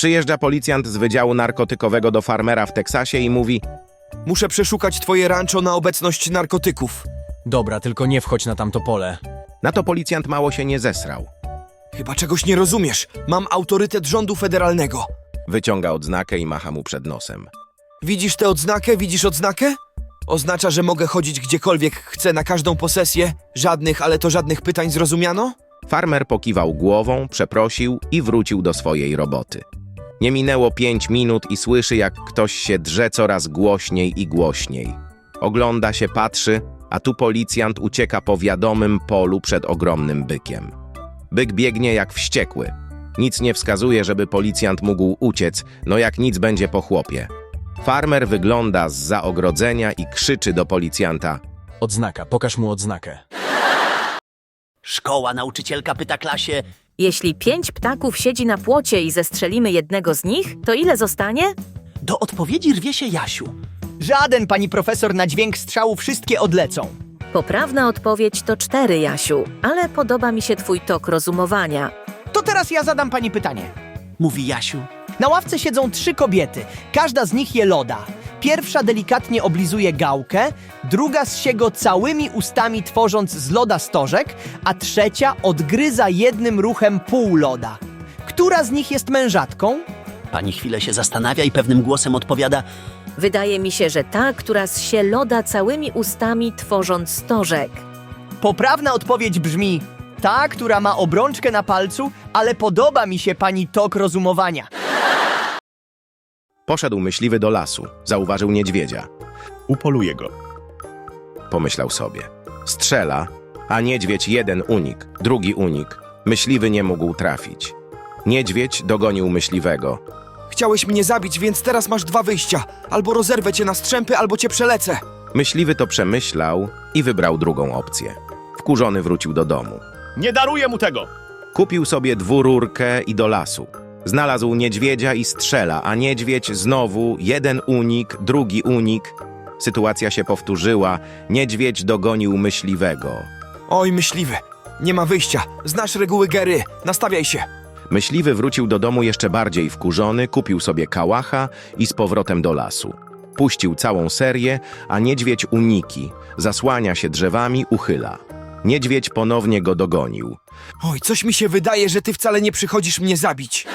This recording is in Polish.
Przyjeżdża policjant z Wydziału Narkotykowego do farmera w Teksasie i mówi Muszę przeszukać twoje rancho na obecność narkotyków. Dobra, tylko nie wchodź na tamto pole. Na to policjant mało się nie zesrał. Chyba czegoś nie rozumiesz. Mam autorytet rządu federalnego. Wyciąga odznakę i macha mu przed nosem. Widzisz tę odznakę? Widzisz odznakę? Oznacza, że mogę chodzić gdziekolwiek chcę na każdą posesję. Żadnych, ale to żadnych pytań zrozumiano? Farmer pokiwał głową, przeprosił i wrócił do swojej roboty. Nie minęło pięć minut i słyszy, jak ktoś się drze coraz głośniej i głośniej. Ogląda się, patrzy, a tu policjant ucieka po wiadomym polu przed ogromnym bykiem. Byk biegnie jak wściekły. Nic nie wskazuje, żeby policjant mógł uciec, no jak nic będzie po chłopie. Farmer wygląda z za ogrodzenia i krzyczy do policjanta – Odznaka, pokaż mu odznakę. Szkoła nauczycielka pyta klasie, Jeśli pięć ptaków siedzi na płocie i zestrzelimy jednego z nich, to ile zostanie? do odpowiedzi rwie się Jasiu. Żaden, pani profesor, na dźwięk strzału wszystkie odlecą. Poprawna odpowiedź to cztery, Jasiu, ale podoba mi się twój tok rozumowania. To teraz ja zadam pani pytanie. Mówi Jasiu. Na ławce siedzą trzy kobiety. Każda z nich je loda. Pierwsza delikatnie oblizuje gałkę, druga zsie go całymi ustami tworząc z loda stożek, a trzecia odgryza jednym ruchem pół loda. Która z nich jest mężatką? Pani chwilę się zastanawia i pewnym głosem odpowiada, Wydaje mi się, że ta, która zsie loda całymi ustami, tworząc stożek. Poprawna odpowiedź brzmi ta, która ma obrączkę na palcu, ale podoba mi się pani tok rozumowania. Poszedł myśliwy do lasu, zauważył niedźwiedzia. Upoluję go. Pomyślał sobie. Strzela, a niedźwiedź jeden unik, drugi unik. Myśliwy nie mógł trafić. Niedźwiedź dogonił myśliwego. Chciałeś mnie zabić, więc teraz masz dwa wyjścia. Albo rozerwę cię na strzępy, albo cię przelecę. Myśliwy to przemyślał i wybrał drugą opcję. Wkurzony wrócił do domu. Nie daruję mu tego! Kupił sobie dwururkę i do lasu. Znalazł niedźwiedzia i strzela, a niedźwiedź znowu jeden unik, drugi unik. Sytuacja się powtórzyła. Niedźwiedź dogonił myśliwego. Oj, myśliwy. Nie ma wyjścia. Znasz reguły Gery. Nastawiaj się. Myśliwy wrócił do domu jeszcze bardziej wkurzony, kupił sobie kałacha i z powrotem do lasu. Puścił całą serię, a niedźwiedź uniki, zasłania się drzewami, uchyla. Niedźwiedź ponownie go dogonił. Oj, coś mi się wydaje, że ty wcale nie przychodzisz mnie zabić.